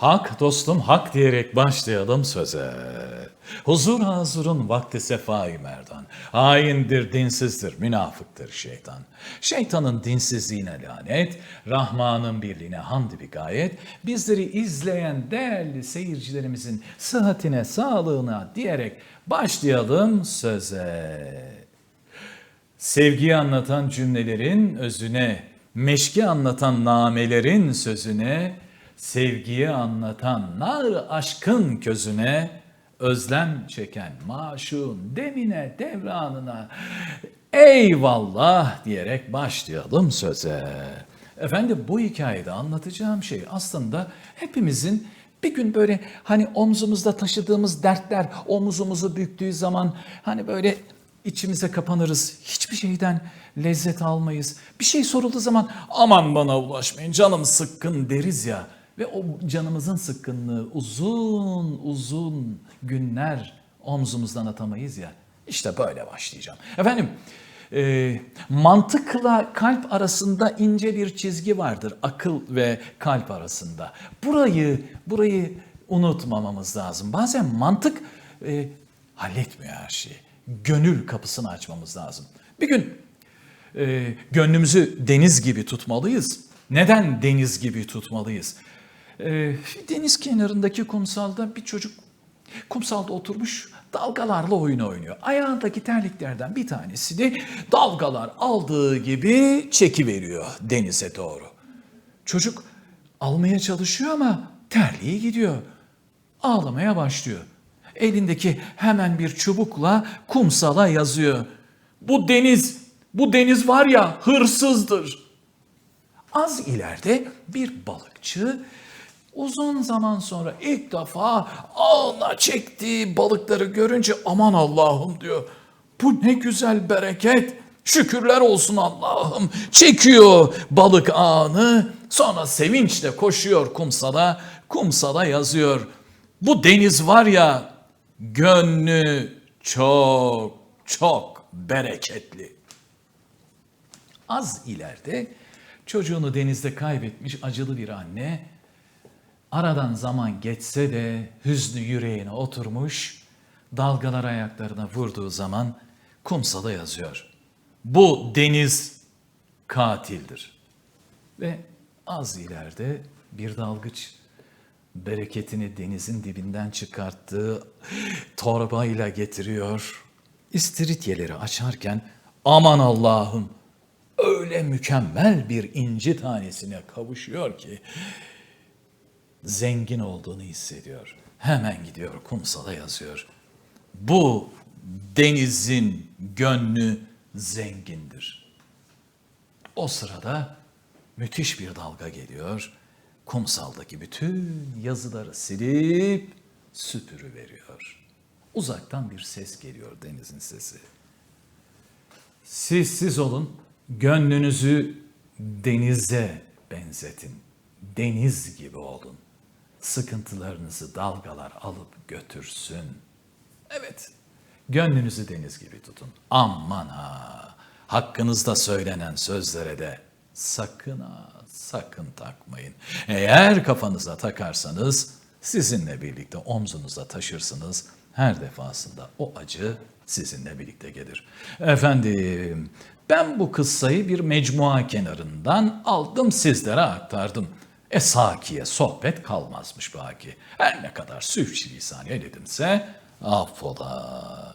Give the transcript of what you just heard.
Hak dostum hak diyerek başlayalım söze. Huzur hazurun vakti sefai merdan. Haindir, dinsizdir, münafıktır şeytan. Şeytanın dinsizliğine lanet, Rahman'ın birliğine hamd bir gayet, bizleri izleyen değerli seyircilerimizin sıhhatine, sağlığına diyerek başlayalım söze. Sevgiyi anlatan cümlelerin özüne, meşki anlatan namelerin sözüne, sevgiyi anlatan nar aşkın közüne, özlem çeken maşun demine, devranına, eyvallah diyerek başlayalım söze. Efendim bu hikayede anlatacağım şey aslında hepimizin bir gün böyle hani omzumuzda taşıdığımız dertler omuzumuzu büktüğü zaman hani böyle içimize kapanırız. Hiçbir şeyden lezzet almayız. Bir şey sorulduğu zaman aman bana ulaşmayın canım sıkkın deriz ya. Ve o canımızın sıkkınlığı uzun uzun günler omzumuzdan atamayız ya. İşte böyle başlayacağım. Efendim e, mantıkla kalp arasında ince bir çizgi vardır. Akıl ve kalp arasında. Burayı burayı unutmamamız lazım. Bazen mantık e, halletmiyor her şeyi. Gönül kapısını açmamız lazım. Bir gün e, gönlümüzü deniz gibi tutmalıyız. Neden deniz gibi tutmalıyız? E, deniz kenarındaki kumsalda bir çocuk kumsalda oturmuş dalgalarla oyun oynuyor. Ayağındaki terliklerden bir tanesini dalgalar aldığı gibi çekiveriyor denize doğru. Çocuk almaya çalışıyor ama terliği gidiyor. Ağlamaya başlıyor. Elindeki hemen bir çubukla kumsala yazıyor. Bu deniz, bu deniz var ya hırsızdır. Az ileride bir balıkçı uzun zaman sonra ilk defa ağına çektiği balıkları görünce aman Allah'ım diyor. Bu ne güzel bereket. Şükürler olsun Allah'ım. Çekiyor balık ağını sonra sevinçle koşuyor kumsala. Kumsala yazıyor. Bu deniz var ya gönlü çok çok bereketli. Az ileride çocuğunu denizde kaybetmiş acılı bir anne aradan zaman geçse de hüznü yüreğine oturmuş dalgalar ayaklarına vurduğu zaman kumsala yazıyor. Bu deniz katildir. Ve az ileride bir dalgıç bereketini denizin dibinden çıkarttığı torbayla getiriyor. İstiridyeleri açarken aman Allah'ım öyle mükemmel bir inci tanesine kavuşuyor ki zengin olduğunu hissediyor. Hemen gidiyor kumsala yazıyor. Bu denizin gönlü zengindir. O sırada müthiş bir dalga geliyor. Kumsaldaki bütün yazıları silip süpürü veriyor. Uzaktan bir ses geliyor denizin sesi. Siz siz olun, gönlünüzü denize benzetin. Deniz gibi olun. Sıkıntılarınızı dalgalar alıp götürsün. Evet, gönlünüzü deniz gibi tutun. Aman ha, hakkınızda söylenen sözlere de sakın ha, sakın takmayın. Eğer kafanıza takarsanız sizinle birlikte omzunuza taşırsınız. Her defasında o acı sizinle birlikte gelir. Efendim, ben bu kıssayı bir mecmua kenarından aldım sizlere aktardım. E sakiye sohbet kalmazmış baki. Her ne kadar süfçi lisan edinse affola.